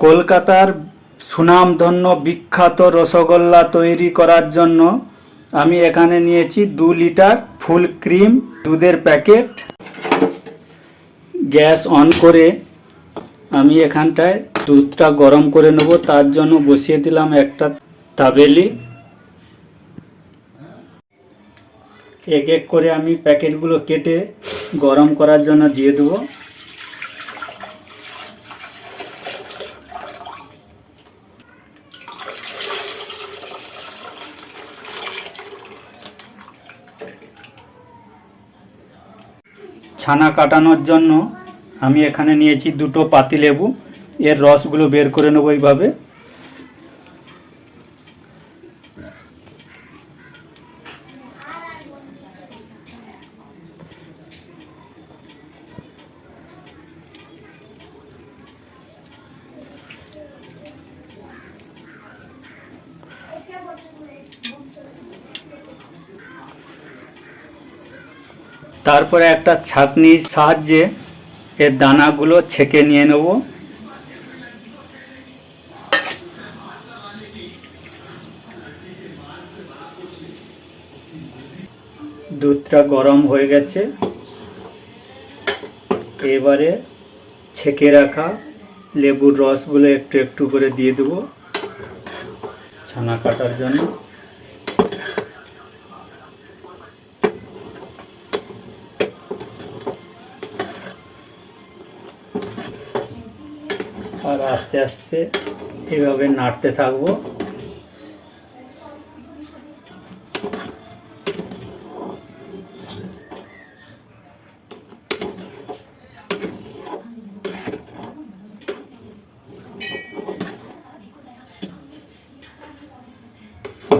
কলকাতার সুনামধন্য বিখ্যাত রসগোল্লা তৈরি করার জন্য আমি এখানে নিয়েছি দু লিটার ফুল ক্রিম দুধের প্যাকেট। গ্যাস অন করে আমি এখানটায় দুধটা গরম করে নেব। তার জন্য বসিয়ে দিলাম একটা তাবেলি। এক এক করে আমি প্যাকেটগুলো কেটে গরম করার জন্য দিয়ে দেবো। ছানা কাটানোর জন্য আমি এখানে নিয়েছি দুটো পাতিলেবু এর রসগুলো বের করে নেব এইভাবে। তারপরে একটা ছাঁকনির সাহায্যে এর দানাগুলো ছেঁকে নিয়ে নেব। দুধটা গরম হয়ে গেছে। এবারে ছেঁকে রাখা লেবুর রসগুলো একটু একটু করে দিয়ে দেবো। ছানা কাটার জন্য। আস্তে আস্তে এভাবে নাড়তে থাকব।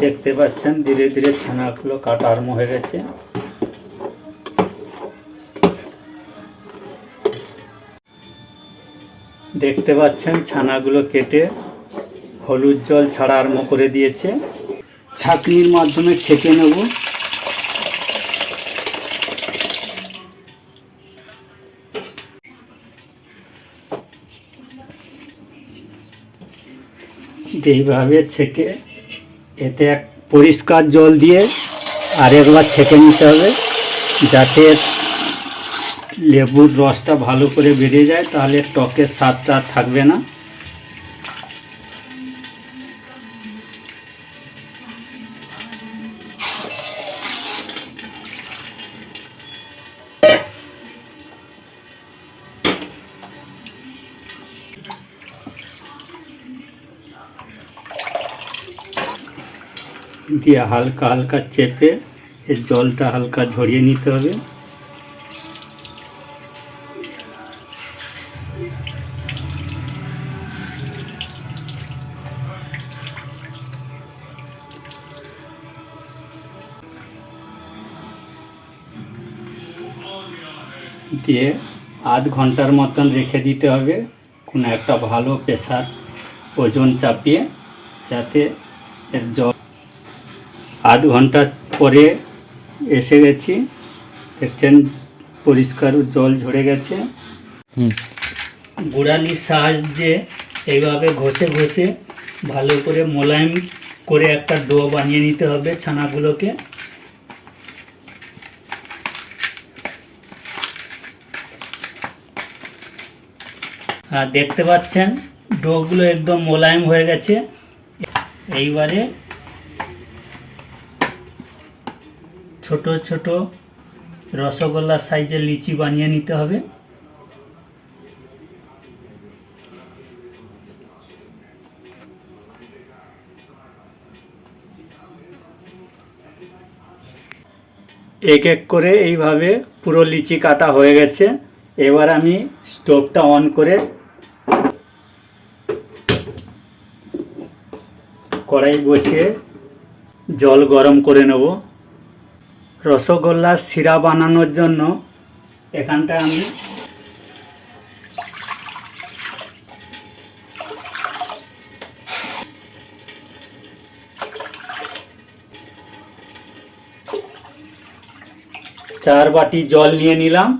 দেখতে পাচ্ছেন ধীরে ধীরে ছানাগুলো কাটা আরম্ভ হয়ে গেছে। দেখতে পাচ্ছেন, ছানাগুলো কেটে হলুদ জল ছাড়া আরম্ভ করে দিয়েছে। ছাঁকনির মাধ্যমে ছেঁকে নেব। এইভাবে ছেঁকে, এতে এক পরিষ্কার জল দিয়ে আর একবার ছেঁকে নিতে হবে, যাতে লেবুর রসটা ভালো করে বেরিয়ে যায়, তাহলে টকের স্বাদটা থাকবে না। দিয়ে হালকা হালকা চেপে এর জলটা হালকা ঝরিয়ে নিতে হবে। দিয়ে আধ ঘণ্টার মতন রেখে দিতে হবে। কোনো একটা ভালো প্রেসার ওজন চাপিয়ে যাতে এর জল আধ ঘণ্টা পরে এসে গেছি। দেখছেন পরিষ্কার জল ঝরে গেছে। হুম। গোড়ালির সাহায্যে এইভাবে ঘষে ঘষে ভালো করে মোলায়েম করে একটা ডো বানিয়ে নিতে হবে ছানাগুলোকে। দেখতে পাচ্ছেন, ডোগুলো একদম মোলায়েম হয়ে গেছে। এইবারে ছোট ছোট রসগোল্লার সাইজের লিচি বানিয়ে নিতে হবে। এক এক করে এইভাবে পুরো লিচি কাটা হয়ে গেছে। এবার আমি স্টোভটা অন করে কড়াই বসিয়ে জল গরম করে নেব। রসগোল্লার শিরা বানানোর জন্য এখানটায় আমি চার বাটি জল নিয়ে নিলাম।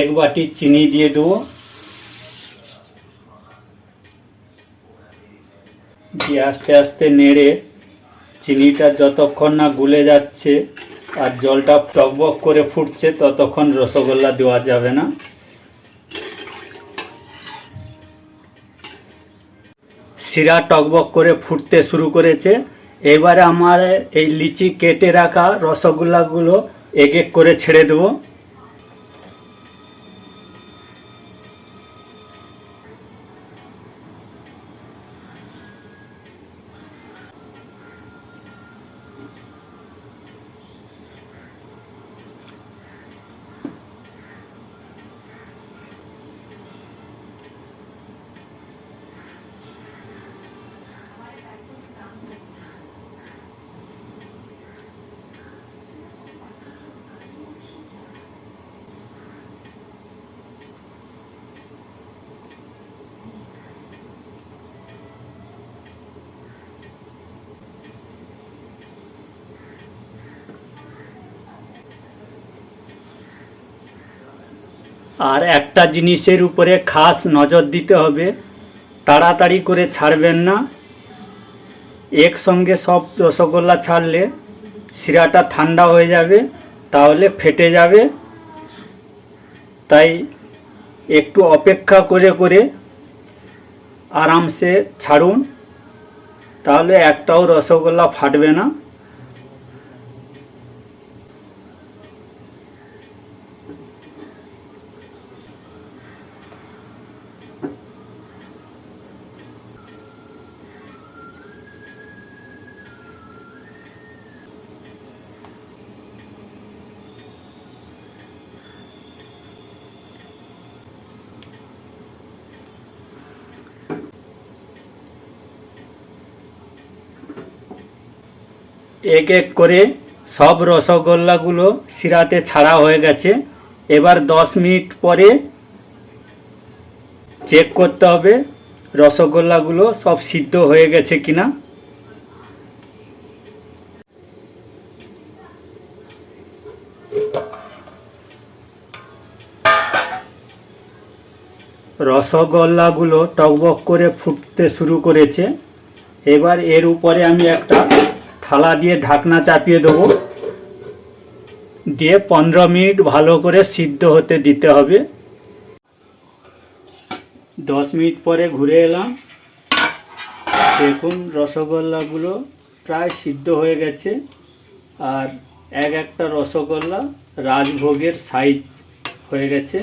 এক বাটি চিনি দিয়ে দেবো। দিয়ে আস্তে আস্তে নেড়ে চিনিটা যতক্ষণ না গুলে যাচ্ছে আর জলটা টকবক করে ফুটছে, ততক্ষণ রসগোল্লা দেওয়া যাবে না। শিরা টকবক করে ফুটতে শুরু করেছে। এবারে আমার এই লিচি কেটে রাখা রসগোল্লাগুলো এক এক করে ছেড়ে দেবো। আর একটা জিনিসের উপরে খাস নজর দিতে হবে। তাড়াতাড়ি করে ছাড়বেন না। একসঙ্গে সব রসগোল্লা ছাড়লে শিরাটা ঠান্ডা হয়ে যাবে, তাহলে ফেটে যাবে। তাই একটু অপেক্ষা করে করে আরামসে ছাড়ুন, তাহলে একটাও রসগোল্লা ফাটবে না। এক এক করে সব রসগোল্লাগুলো সিরাতে ছাড়া হয়ে গেছে। এবার দশ মিনিট পরে চেক করতে হবে রসগোল্লাগুলো সব সিদ্ধ হয়ে গেছে কিনা। রসগোল্লাগুলো টকবক করে ফুটতে শুরু করেছে। এবার এর উপরে আমি একটা থালা দিয়ে ঢাকনা চাপিয়ে দেবো। দিয়ে পনেরো মিনিট ভালো করে সিদ্ধ হতে দিতে হবে। দশ মিনিট পরে ঘুরে এলাম। দেখুন রসগোল্লাগুলো প্রায় সিদ্ধ হয়ে গেছে। আর এক একটা রসগোল্লা রাজভোগের সাইজ হয়ে গেছে।